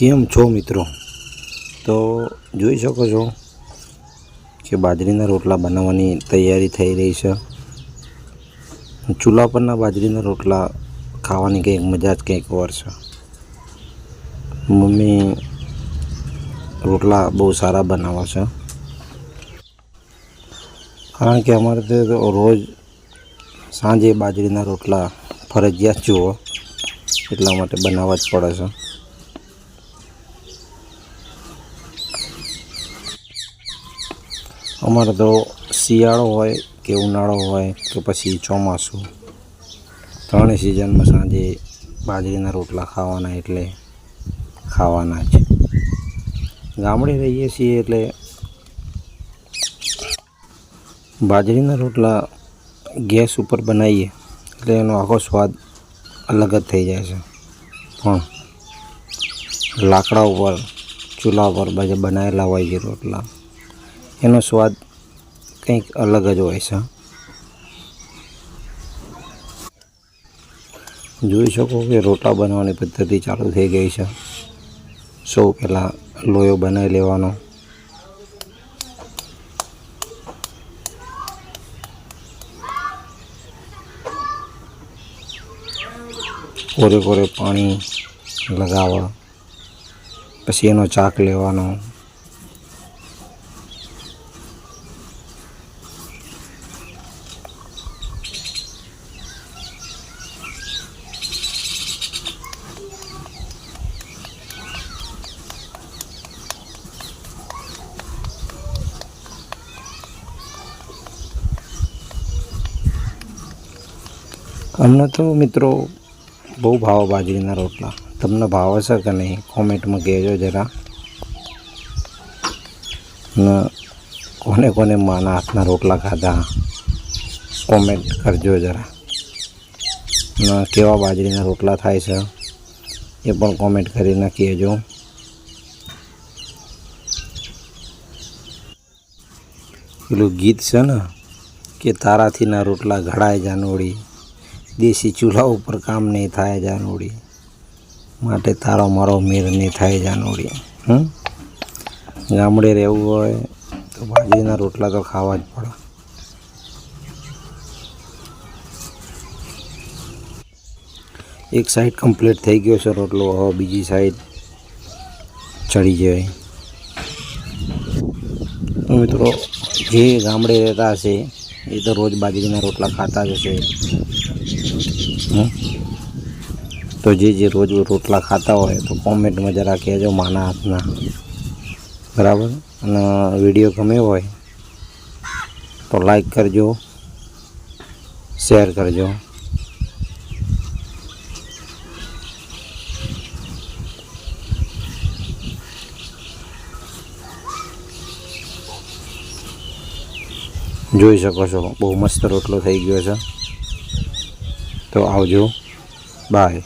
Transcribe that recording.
કેમ છો મિત્રો? તો જોઈ શકો છો કે બાજરીના રોટલા બનાવવાની તૈયારી થઈ રહી છે. ચૂલા પરના બાજરીના રોટલા ખાવાની કંઈક મજા જ કંઈક ઓર છે. મમ્મી રોટલા બહુ સારા બનાવે છે. કારણ કે અમારે તે રોજ સાંજે બાજરીના રોટલા ફરજિયાત જુઓ એટલા માટે બનાવવા જ પડે છે. અમારે તો શિયાળો હોય કે ઉનાળો હોય કે પછી ચોમાસું. ત્રણેય સિઝનમાં સાંજે બાજરીના રોટલા ખાવાના એટલે ખાવાના જ. ગામડે રહીએ છીએ એટલે બાજરીના રોટલા ગેસ ઉપર બનાવીએ એટલે એનો આખો સ્વાદ અલગ જ થઈ જાય છે. પણ લાકડા ઉપર, ચૂલા ઉપર બનાવેલા હોય છે રોટલા. એનો સ્વાદ કંઈક અલગ જ હોય છે. જોઈ શકો કે રોટલા બનાવવાની પદ્ધતિ ચાલુ થઈ ગઈ છે. સૌ પહેલાં લોયો બનાવી લેવાનો. કોરે કોરે પાણી લગાવવા. પછી એનો ચાક લેવાનો. અમને તો મિત્રો બહુ ભાવ બાજરીના રોટલા. તમને ભાવે છે કે નહીં? કોમેન્ટમાં કહેજો જરા. કોને કોને માના હાથના રોટલા ખાધા? કોમેન્ટ કરજો જરા. ને કેવા બાજરીના રોટલા થાય છે? એ પણ કોમેન્ટ કરીને કહેજો. પેલું ગીત છે ને, કે તારાથીના રોટલા ઘડાય જાનોડી દેશી ચૂલા ઉપર કામ નહીં થાય જાનોડી માટે તારો મારો મેર નહીં થાય જાનોડી હમ? ગામડે રહેવું હોય તો બાજરીના રોટલા તો ખાવા જ પડે. એક સાઈડ કમ્પ્લીટ થઈ ગયો છે રોટલો, હવે બીજી સાઈડ ચડી જાય. મિત્રો, જે ગામડે રહેતા હશે એ તો રોજ બાજરીના રોટલા ખાતા જ હશે? તો જે જે રોજ રોટલા ખાતા હોય તો કોમેન્ટમાં જરા કહેજો માના હાથના. બરાબર? અને વીડિયો ગમે હોય તો લાઈક કરજો, શેર કરજો. જોઈ શકો છો. બહુ મસ્ત રોટલો થઈ ગયો છે. તો આવજો. બાય.